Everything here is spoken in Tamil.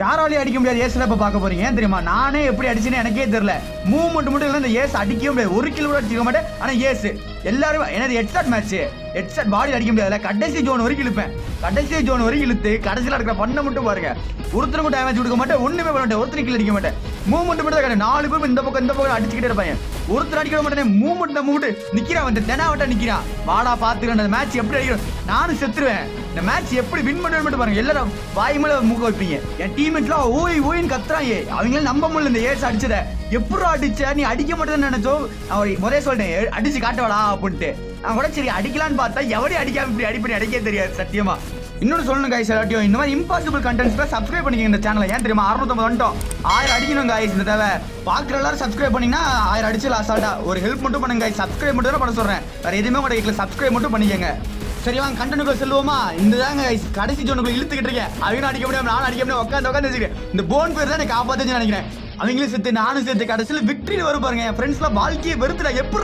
யாராலையும் அடிக்க முடியாது. ஏஸ்ல இப்ப பார்க்க போறீங்க? ஏன் தெரியுமா? நானே எப்படி அடிச்சுன்னு எனக்கே தெரியல. மூவ்மெண்ட் மட்டும் இல்லை இந்த ஏஸ் அடிக்கவே முடியாது. ஒரு கிலோ கூட அடிக்க மாட்டேன். ஆனா ஏஸ் எல்லாரும் எனது ஹெட்செட் மேட்ச் ஹெட்செட் பாடி அடிக்க முடியாதுல கடைசி ஜோன் வரைக்கும் இழுப்பேன். கடைசி ஜோன் வரைக்கும் இழுத்து கடைசியில் இருக்கிற பண்ண மட்டும் பாருங்க. ஒருத்தருக்கும் டேமேஜ் கொடுக்க மாட்டேன். ஒண்ணுமே பண்ண மாட்டேன். ஒருத்தர் அடிக்க மாட்டேன். மூவ்மெண்ட் மட்டும் தான் நாலு பேரும் இந்த பக்கம் இந்த பக்கம் அடிச்சுக்கிட்டே இருப்பாங்க. ஒருத்தர் அடிக்கிற மட்டும் மூவ்மெண்ட் மூவ்மெண்ட் நிக்கிறான் வந்து தெனாவட்டா நிக்கிறான் வாடா பாத்துக்கணும் அந்த மேட்ச் எப்படி அடிக்கிறோம்? நானும் செத்துருவேன். இந்த மேட்ச் எப்படி வின் பண்ணுவேன் மட்டும் பாருங்க. எல்லாரும் வாய் மேல மூக்க வைப்பீங்க. என் டீம்மேட்லாம் ஓய் ஓயின்னு கத்துறாங்க. அவங்களால நம்ப முடியல இந்த ஏஸ் அடிச்சத. எப்படி அடிச்ச? நீ அடிக்க மாட்டேன்னு நினைச்சோ? அவர் முதல்ல சொல்லிட்டேன் அடிச்சு காட்டவாடா அப்படின்ட்டு. நான் கூட சரி அடிக்கலான்னு பார்த்தா எவடி அடிக்காம இப்படி அடிப்படி அடிக்கவே தெரியாது சத்தியமா. இன்னொன்று சொல்லணும் காய்ஸ் எல்லாத்தையும் இந்த மாதிரி இம்பாசிபிள் கண்டென்ட்ஸ் சப்ஸ்கிரைப் பண்ணிக்கங்க இந்த சேனலை ஏன் தெரியுமா? அறுநூத்தம்பது வந்துட்டோம். ஆயிரம் அடிக்கணும் காய்ஸ் இந்த தேவை. பார்க்குற எல்லாரும் சப்ஸ்கிரைப் பண்ணிங்கன்னா ஆயிரம் அடிச்சு அசால்ட்டா ஒரு ஹெல்ப் மட்டும் பண்ணுங்க காய்ஸ் சப்ஸ்கிரைப் மட்டும் தான் பண்ண சொல்கிறேன் வேறு எதுவுமே கூட கேட்கல. சப்ஸ்கிரைப் மட்டும் பண்ணிக்கங்க. சரி வாங்க கண்டனுக்குள்ள செல்வோமா? இந்த தாங்க கடைசி ஜோனுக்குள்ள இழுத்துக்கிட்டு இருக்கேன். அவங்க அடிக்க முடியாது நானும் அடிக்க முடியாது உட்காந்து உட்காந்து வச்சுக்கிறேன். இந்த போன் பேர் தான் எனக்கு காப்பாத்துச்சு நினைக்கிறேன். அவங்களும் சேர்த்து நானும் சேர்த்து கடைசியில் விக்டரி வரும் பாருங்க. என் ஃப்ரெண்ட்ஸ்லாம் வாழ்க்கையை வெறுத்துடா எப்படி